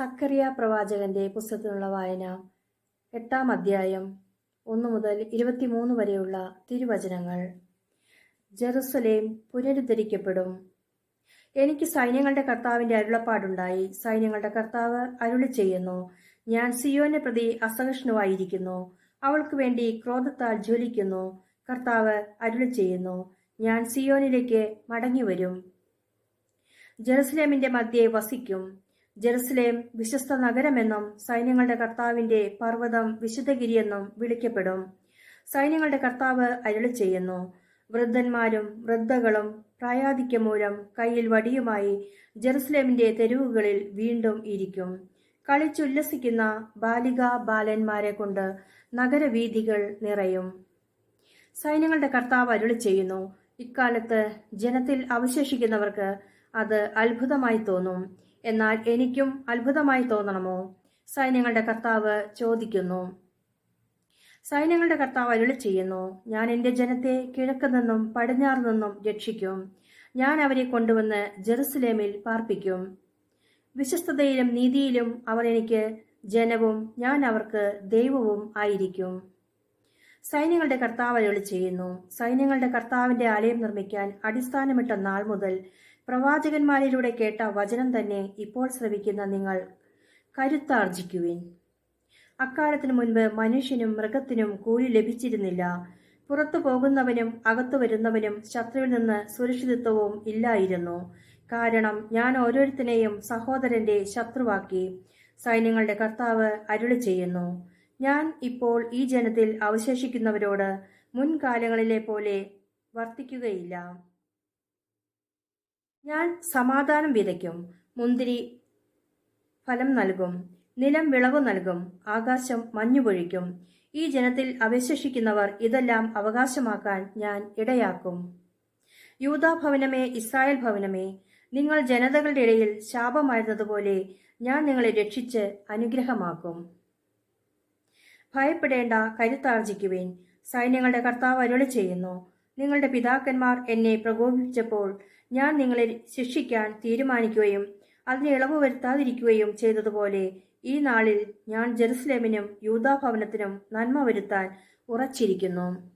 സക്കറിയ പ്രവാചകന്റെ പുസ്തകത്തിലുള്ള വായന എട്ടാം അധ്യായം ഒന്ന് മുതൽ ഇരുപത്തിമൂന്ന് വരെയുള്ള തിരുവചനങ്ങൾ. ജെറുസലേം പുനരുദ്ധരിക്കപ്പെടും. എനിക്ക് സൈന്യങ്ങളുടെ കർത്താവിന്റെ അരുളപ്പാടുണ്ടായി. സൈന്യങ്ങളുടെ കർത്താവ് അരുളി ചെയ്യുന്നു. ഞാൻ സിയോനെ പ്രതി അസഹിഷ്ണുവായിരിക്കുന്നു. അവൾക്ക് വേണ്ടി ക്രോധത്താൽ ജ്വലിക്കുന്നു. കർത്താവ് അരുളി ചെയ്യുന്നു. ഞാൻ സിയോനിലേക്ക് മടങ്ങിവരും. ജെറുസലേമിന്റെ മധ്യേ വസിക്കും. ജെറുസലേം വിശ്വസ്ത നഗരമെന്നും സൈന്യങ്ങളുടെ കർത്താവിന്റെ പർവതം വിശുദ്ധഗിരിയെന്നും വിളിക്കപ്പെടും. സൈന്യങ്ങളുടെ കർത്താവ് അരുളി ചെയ്യുന്നു. വൃദ്ധന്മാരും വൃദ്ധകളും പ്രായാധിക്യമൂലം കയ്യിൽ വടിയുമായി ജെറുസലേമിന്റെ തെരുവുകളിൽ വീണ്ടും ഇരിക്കും. കളിച്ചുല്ലസിക്കുന്ന ബാലിക ബാലന്മാരെ കൊണ്ട് നഗരവീഥികൾ നിറയും. സൈന്യങ്ങളുടെ കർത്താവ് അരുളി ചെയ്യുന്നു. ഇക്കാലത്ത് ജനത്തിൽ അവശേഷിക്കുന്നവർക്ക് അത് അത്ഭുതമായി തോന്നും. എന്നാൽ എനിക്കും അത്ഭുതമായി തോന്നണമോ? സൈന്യങ്ങളുടെ കർത്താവ് ചോദിക്കുന്നു. സൈന്യങ്ങളുടെ കർത്താവ് അരുളി ചെയ്യുന്നു ഞാൻ എന്റെ ജനത്തെ കിഴക്ക് നിന്നും പടിഞ്ഞാറ് നിന്നും രക്ഷിക്കും. ഞാൻ അവരെ കൊണ്ടുവന്ന് ജെറുസലേമിൽ പാർപ്പിക്കും. വിശ്വസ്തതയിലും നീതിയിലും അവർ എനിക്ക് ജനവും ഞാൻ അവർക്ക് ദൈവവും ആയിരിക്കും. സൈന്യങ്ങളുടെ കർത്താവ് അരുളി ചെയ്യുന്നു സൈന്യങ്ങളുടെ കർത്താവിന്റെ ആലയം നിർമ്മിക്കാൻ അടിസ്ഥാനമിട്ട നാൾ മുതൽ പ്രവാചകന്മാരിലൂടെ കേട്ട വചനം തന്നെ ഇപ്പോൾ ശ്രവിക്കുന്ന നിങ്ങൾ കരുത്താർജിക്കുവിൻ. അക്കാലത്തിനു മുൻപ് മനുഷ്യനും മൃഗത്തിനും കൂലി ലഭിച്ചിരുന്നില്ല. പുറത്തു പോകുന്നവനും അകത്തു വരുന്നവനും ശത്രുവിൽ നിന്ന് സുരക്ഷിതത്വവും ഇല്ലായിരുന്നു. കാരണം ഞാൻ ഓരോരുത്തരെയും സഹോദരന്റെ ശത്രുവാക്കി. സൈന്യങ്ങളുടെ കർത്താവ് അരുളി ചെയ്യുന്നു. ഞാൻ ഇപ്പോൾ ഈ ജനത്തിൽ അവശേഷിക്കുന്നവരോട് മുൻകാലങ്ങളിലെ പോലെ വർത്തിക്കുകയില്ല. ഞാൻ സമാധാനം വിതയ്ക്കും. മുന്തിരി ഫലം നൽകും. നിലം വിളവ് നൽകും. ആകാശം മഞ്ഞുപൊഴിക്കും. ഈ ജനത്തിൽ അവശേഷിക്കുന്നവർ ഇതെല്ലാം അവകാശമാക്കാൻ ഞാൻ ഇടയാക്കും. യൂതാ ഭവനമേ ഇസ്രായേൽ ഭവനമേ നിങ്ങൾ ജനതകളുടെ ഇടയിൽ ശാപമായിരുന്നതുപോലെ ഞാൻ നിങ്ങളെ രക്ഷിച്ച് അനുഗ്രഹമാക്കും. ഭയപ്പെടേണ്ട കരുത്താർജിക്കുവേൻ. സൈന്യങ്ങളുടെ കർത്താവ് അരുളി ചെയ്യുന്നു നിങ്ങളുടെ പിതാക്കന്മാർ എന്നെ പ്രകോപിപ്പിച്ചപ്പോൾ ഞാൻ നിങ്ങളെ ശിക്ഷിക്കാൻ തീരുമാനിക്കുകയും അതിന് ഇളവ് വരുത്താതിരിക്കുകയും ചെയ്തതുപോലെ ഈ നാളിൽ ഞാൻ ജെറുസലേമിനും യൂതാഭവനത്തിനും നന്മ വരുത്താൻ ഉറച്ചിരിക്കുന്നു.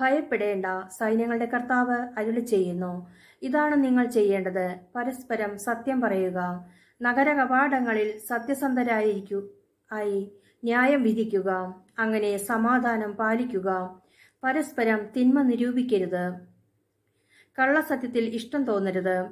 ഭയപ്പെടേണ്ട സൈന്യങ്ങളുടെ കർത്താവ് അരുളി ചെയ്യുന്നു. ഇതാണ് നിങ്ങൾ ചെയ്യേണ്ടത്. പരസ്പരം സത്യം പറയുക. നഗര കവാടങ്ങളിൽ സത്യസന്ധരായിരിക്കു ആയി ന്യായം വിധിക്കുക. അങ്ങനെ സമാധാനം പാലിക്കുക. പരസ്പരം തിന്മ നിരൂപിക്കരുത്. കള്ളസത്യത്തിൽ ഇഷ്ടം തോന്നരുത്.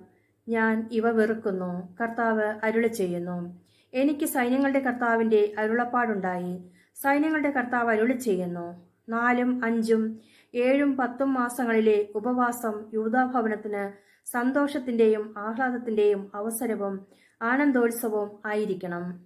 ഞാൻ ഇവ വെറുക്കുന്നു. കർത്താവ് അരുളി ചെയ്യുന്നു. എനിക്ക് സൈന്യങ്ങളുടെ കർത്താവിന്റെ അരുളപ്പാടുണ്ടായി. സൈന്യങ്ങളുടെ കർത്താവ് അരുളി ചെയ്യുന്നു. നാലും അഞ്ചും ഏഴും പത്തും മാസങ്ങളിലെ ഉപവാസം യൂതാഭവനത്തിന് സന്തോഷത്തിന്റെയും ആഹ്ലാദത്തിന്റെയും അവസരവും ആനന്ദോത്സവവും ആയിരിക്കണം.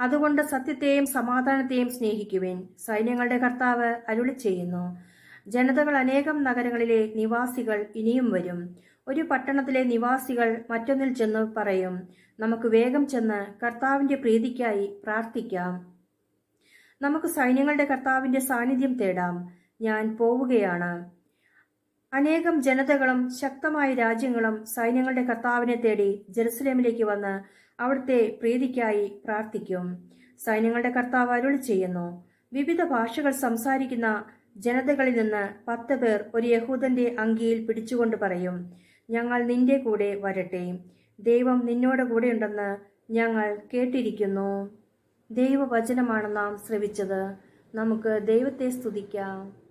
അതുകൊണ്ട് സത്യത്തെയും സമാധാനത്തെയും സ്നേഹിക്കുവേൻ. സൈന്യങ്ങളുടെ കർത്താവ് അരുളി ചെയ്യുന്നു. ജനതകൾ അനേകം നഗരങ്ങളിലെ നിവാസികൾ ഇനിയും വരും. ഒരു പട്ടണത്തിലെ നിവാസികൾ മറ്റൊന്നിൽ ചെന്ന് പറയും നമുക്ക് വേഗം ചെന്ന് കർത്താവിന്റെ പ്രീതിക്കായി പ്രാർത്ഥിക്കാം. നമുക്ക് സൈന്യങ്ങളുടെ കർത്താവിന്റെ സാന്നിധ്യം തേടാം. ഞാൻ പോവുകയാണ് അനേകം ജനതകളും ശക്തമായ രാജ്യങ്ങളും സൈന്യങ്ങളുടെ കർത്താവിനെ തേടി ജെറുസലേമിലേക്ക് വന്ന് അവിടുത്തെ പ്രീതിക്കായി പ്രാർത്ഥിക്കും. സൈന്യങ്ങളുടെ കർത്താവ് അരുളി ചെയ്യുന്നു വിവിധ ഭാഷകൾ സംസാരിക്കുന്ന ജനതകളിൽ നിന്ന് പത്ത് പേർ ഒരു യഹൂദന്റെ അങ്കിയിൽ പിടിച്ചുകൊണ്ട് പറയും ഞങ്ങൾ നിന്റെ കൂടെ വരട്ടെ. ദൈവം നിന്നോട് കൂടെയുണ്ടെന്ന് ഞങ്ങൾ കേട്ടിരിക്കുന്നു. ദൈവവചനമാണ് നാം ശ്രവിച്ചത്. നമുക്ക് ദൈവത്തെ സ്തുതിക്കാം.